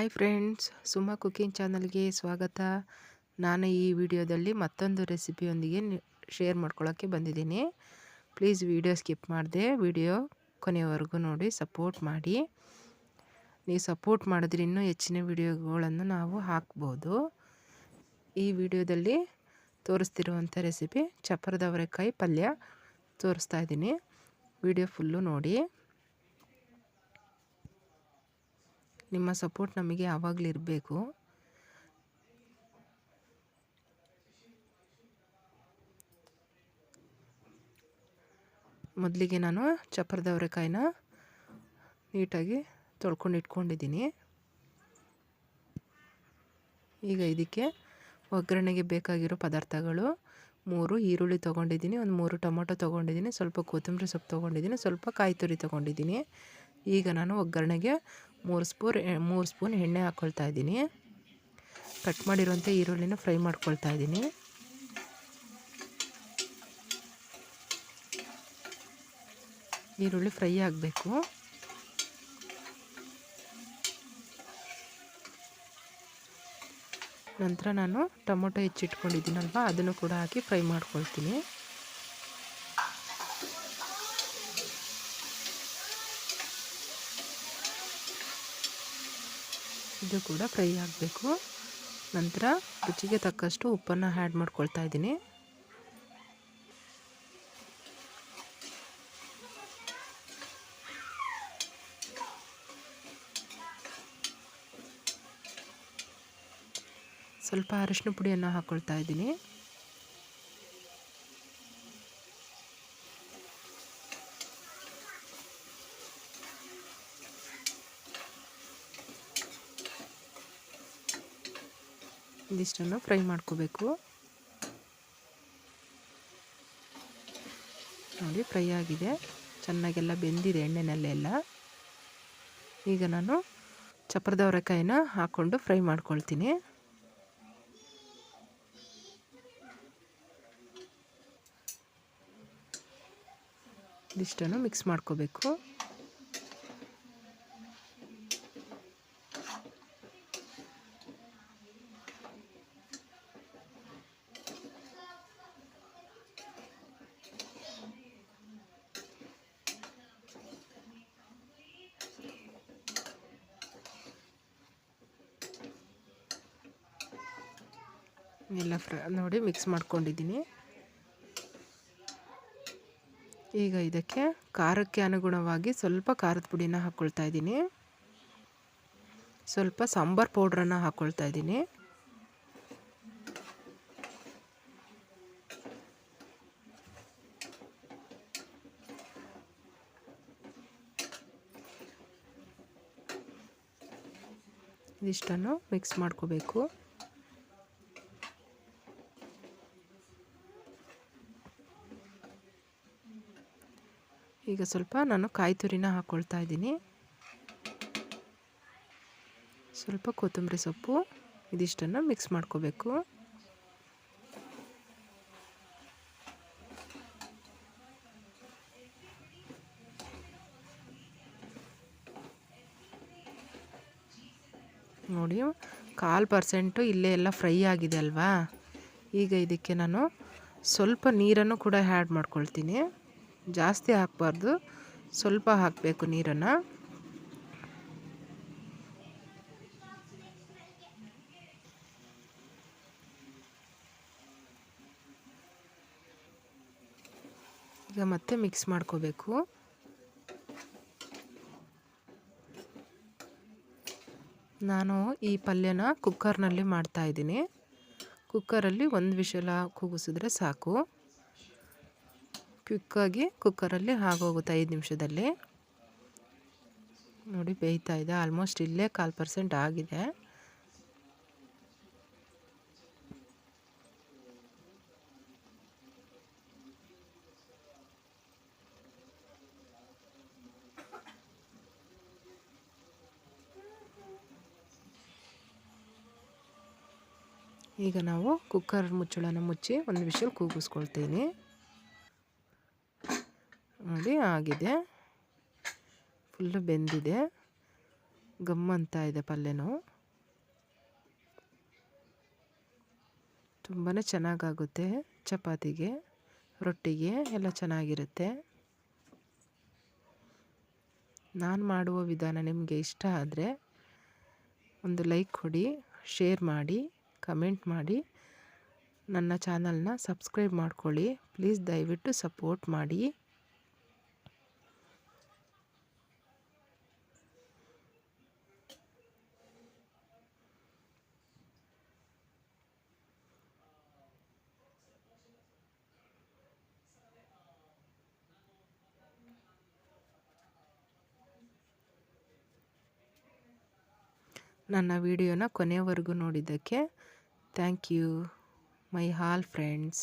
Hi friends, Suma cooking ಚಾನಲ್ಗೆ ಸ್ವಾಗತ. ನಾನು ಈ ವಿಡಿಯೋದಲ್ಲಿ ಮತ್ತೊಂದು ರೆಸಿಪಿಯೊಂದಿಗೆ ಶೇರ್ ಮಾಡ್ಕೊಳ್ಳೋಕ್ಕೆ ಬಂದಿದ್ದೀನಿ. ಪ್ಲೀಸ್ ವಿಡಿಯೋ ಸ್ಕಿಪ್ ಮಾಡಿದೆ, ವಿಡಿಯೋ ಕೊನೆಯವರೆಗೂ ನೋಡಿ, ಸಪೋರ್ಟ್ ಮಾಡಿ. ನೀವು ಸಪೋರ್ಟ್ ಮಾಡಿದ್ರೆ ಇನ್ನೂ ಹೆಚ್ಚಿನ ವಿಡಿಯೋಗಳನ್ನು ನಾವು ಹಾಕ್ಬೋದು. ಈ ವಿಡಿಯೋದಲ್ಲಿ ತೋರಿಸ್ತಿರುವಂಥ ರೆಸಿಪಿ, ಚಪ್ಪರದವರೆಕಾಯಿ ಪಲ್ಯ ತೋರಿಸ್ತಾ ಇದ್ದೀನಿ. ವಿಡಿಯೋ ಫುಲ್ಲು ನೋಡಿ. ನಿಮ್ಮ ಸಪೋರ್ಟ್ ನಮಗೆ ಯಾವಾಗಲೂ ಇರಬೇಕು. ಮೊದಲಿಗೆ ನಾನು ಚಪ್ಪರದ ಅವರೆಕಾಯಿನ ನೀಟಾಗಿ ತೊಳ್ಕೊಂಡು ಇಟ್ಕೊಂಡಿದ್ದೀನಿ. ಈಗ ಇದಕ್ಕೆ ಒಗ್ಗರಣೆಗೆ ಬೇಕಾಗಿರೋ ಪದಾರ್ಥಗಳು, ಮೂರು ಈರುಳ್ಳಿ ತೊಗೊಂಡಿದ್ದೀನಿ, ಒಂದು ಮೂರು ಟೊಮೊಟೊ ತೊಗೊಂಡಿದ್ದೀನಿ, ಸ್ವಲ್ಪ ಕೊತ್ತಂಬರಿ ಸೊಪ್ಪು ತೊಗೊಂಡಿದ್ದೀನಿ, ಸ್ವಲ್ಪ ಕಾಯಿ ತುರಿ ತೊಗೊಂಡಿದ್ದೀನಿ. ಈಗ ನಾನು ಒಗ್ಗರಣೆಗೆ ಮೂರು ಸ್ಪೂನ್ ಮೂರು ಸ್ಪೂನ್ ಎಣ್ಣೆ ಹಾಕ್ಕೊಳ್ತಾ ಇದ್ದೀನಿ. ಕಟ್ ಮಾಡಿರುವಂಥ ಈರುಳ್ಳಿನ ಫ್ರೈ ಮಾಡ್ಕೊಳ್ತಾ ಇದ್ದೀನಿ. ಈರುಳ್ಳಿ ಫ್ರೈ ಆಗಬೇಕು. ನಂತರ ನಾನು ಟೊಮೊಟೊ ಹೆಚ್ಚಿಟ್ಕೊಂಡಿದ್ದೀನಲ್ವ, ಅದನ್ನು ಕೂಡ ಹಾಕಿ ಫ್ರೈ ಮಾಡ್ಕೊಳ್ತೀನಿ. ಇದು ಕೂಡ ಫ್ರೈ ಆಗಬೇಕು. ನಂತರ ರುಚಿಗೆ ತಕ್ಕಷ್ಟು ಉಪ್ಪನ್ನು ಆ್ಯಡ್ ಮಾಡ್ಕೊಳ್ತಾ ಇದ್ದೀನಿ. ಸ್ವಲ್ಪ ಅರಿಶಿನ ಪುಡಿಯನ್ನು ಹಾಕ್ಕೊಳ್ತಾ ಇದ್ದೀನಿ. ಇದಿಷ್ಟನ್ನು ಫ್ರೈ ಮಾಡ್ಕೋಬೇಕು. ನೋಡಿ, ಫ್ರೈ ಆಗಿದೆ. ಚೆನ್ನಾಗೆಲ್ಲ ಬೆಂದಿದೆ ಎಣ್ಣೆನಲ್ಲೆಲ್ಲ. ಈಗ ನಾನು ಚಪ್ಪರದ ಅವರೆಕಾಯಿನ ಹಾಕ್ಕೊಂಡು ಫ್ರೈ ಮಾಡ್ಕೊಳ್ತೀನಿ. ಇದಿಷ್ಟನ್ನು ಮಿಕ್ಸ್ ಮಾಡ್ಕೋಬೇಕು. ಎಲ್ಲ ಫ್ರ ನೋಡಿ ಮಿಕ್ಸ್ ಮಾಡ್ಕೊಂಡಿದ್ದೀನಿ. ಈಗ ಇದಕ್ಕೆ ಖಾರಕ್ಕೆ ಅನುಗುಣವಾಗಿ ಸ್ವಲ್ಪ ಖಾರದ ಪುಡಿನ ಹಾಕ್ಕೊಳ್ತಾ ಇದ್ದೀನಿ. ಸ್ವಲ್ಪ ಸಾಂಬಾರ್ ಪೌಡ್ರನ್ನು ಹಾಕ್ಕೊಳ್ತಾ ಇದ್ದೀನಿ. ಇದಿಷ್ಟನ್ನು ಮಿಕ್ಸ್ ಮಾಡ್ಕೋಬೇಕು. ಈಗ ಸ್ವಲ್ಪ ನಾನು ಕಾಯಿ ತುರಿನ ಹಾಕ್ಕೊಳ್ತಾ ಇದ್ದೀನಿ. ಸ್ವಲ್ಪ ಕೊತ್ತಂಬರಿ ಸೊಪ್ಪು ಇದಿಷ್ಟನ್ನು ಮಿಕ್ಸ್ ಮಾಡ್ಕೋಬೇಕು. ನೋಡಿ, ಕಾಲು ಪರ್ಸೆಂಟು ಇಲ್ಲೇ ಎಲ್ಲ ಫ್ರೈ ಆಗಿದೆ ಅಲ್ವಾ? ಈಗ ಇದಕ್ಕೆ ನಾನು ಸ್ವಲ್ಪ ನೀರನ್ನು ಕೂಡ ಆ್ಯಡ್ ಮಾಡ್ಕೊಳ್ತೀನಿ. ಜಾಸ್ತಿ ಹಾಕಬಾರ್ದು. ಸ್ವಲ್ಪ ಹಾಕಬೇಕು ನೀರನ್ನು. ಈಗ ಮತ್ತೆ ಮಿಕ್ಸ್ ಮಾಡ್ಕೋಬೇಕು. ನಾನು ಈ ಪಲ್ಯನ ಕುಕ್ಕರ್ನಲ್ಲಿ ಮಾಡ್ತಾಯಿದ್ದೀನಿ ಕುಕ್ಕರಲ್ಲಿ ಒಂದು ವಿಷಲ ಕೂಗಿಸಿದ್ರೆ ಸಾಕು. ಕ್ವಿಕ್ಕಾಗಿ ಕುಕ್ಕರಲ್ಲಿ ಆಗೋಗುತ್ತೆ ಐದು ನಿಮಿಷದಲ್ಲಿ. ನೋಡಿ, ಬೇಯ್ತಾ ಇದೆ. ಆಲ್ಮೋಸ್ಟ್ ಇಲ್ಲೇ ಕಾಲು ಪರ್ಸೆಂಟ್ ಆಗಿದೆ. ಈಗ ನಾವು ಕುಕ್ಕರ್ ಮುಚ್ಚಳನ ಮುಚ್ಚಿ ಒಂದು ವಿಷಲ್ ಕೂಗಿಸ್ಕೊಳ್ತೀನಿ. ನೋಡಿ, ಆಗಿದೆ. ಫುಲ್ಲು ಬೆಂದಿದೆ. ಗಮ್ ಅಂತ ಇದೆ ಪಲ್ಯನೂ. ತುಂಬಾ ಚೆನ್ನಾಗಾಗುತ್ತೆ ಚಪಾತಿಗೆ, ರೊಟ್ಟಿಗೆ, ಎಲ್ಲ ಚೆನ್ನಾಗಿರುತ್ತೆ. ನಾನು ಮಾಡುವ ವಿಧಾನ ನಿಮಗೆ ಇಷ್ಟ ಆದರೆ ಒಂದು ಲೈಕ್ ಕೊಡಿ ಶೇರ್ ಮಾಡಿ ಕಮೆಂಟ್ ಮಾಡಿ. ನನ್ನ ಚಾನಲ್ನ ಸಬ್ಸ್ಕ್ರೈಬ್ ಮಾಡ್ಕೊಳ್ಳಿ. ಪ್ಲೀಸ್ ದಯವಿಟ್ಟು ಸಪೋರ್ಟ್ ಮಾಡಿ. ನನ್ನ ವಿಡಿಯೋನ ಕೊನೆಯವರೆಗೂ ನೋಡಿದ್ದಕ್ಕೆ thank you my all friends